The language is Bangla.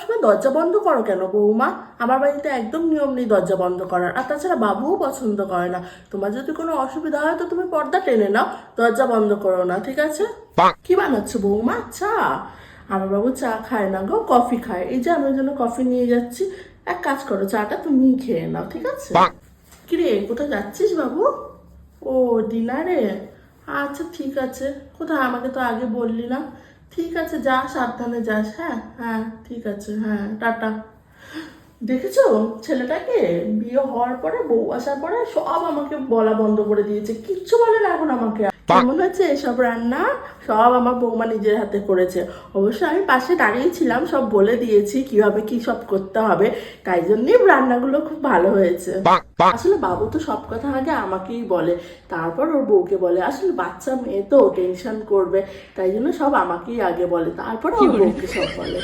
সবসময় দরজা বন্ধ করো কেন বৌমা? আমার বাড়িতে একদম নিয়ম নেই দরজা বন্ধ করার। আর তাছাড়া বাবুও পছন্দ করে না। তোমার যদি কোনো অসুবিধা হয় তো তুমি পর্দা টেনে নাও। দরজা বন্ধ করো না ঠিক আছে? কি বানাচ্ছ বৌমা? চা। আমার বাবু চা খায় না গো কফি খায়। এই যে আমি ওই জন্য কফি নিয়ে যাচ্ছি। এক কাজ করো চাটা তুমি খেয়ে নাও ঠিক আছে? কিরে কোথায় যাচ্ছিস বাবু? ও ডিনারে? আচ্ছা ঠিক আছে। কোথায়? আমাকে তো আগে বললি না। ঠিক আছে যা সাবধানে যাস হ্যাঁ? হ্যাঁ ঠিক আছে হ্যাঁ টাটা। দেখেছ? ছেলেটাকে বিয়ে হওয়ার পরে বউ আসার পরে সব আমাকে বলা বন্ধ করে দিয়েছে। কিচ্ছু বলে না এখন আমাকে। কেমন হচ্ছে এসব রান্না? সব আমার বৌমা নিজের হাতে করেছে। অবশ্য আমি পাশে দাঁড়িয়েছিলাম সব বলে দিয়েছি কীভাবে কি সব করতে হবে। তাই জন্যই রান্নাগুলো খুব ভালো হয়েছে। আসলে বাবু তো সব কথা আগে আমাকেই বলে। তারপর ওর বউকে বলে। আসলে বাচ্চা মেয়ে তো টেনশন করবে। তাই জন্য সব আমাকেই আগে বলে। তারপর ওর বউকে সব বলে।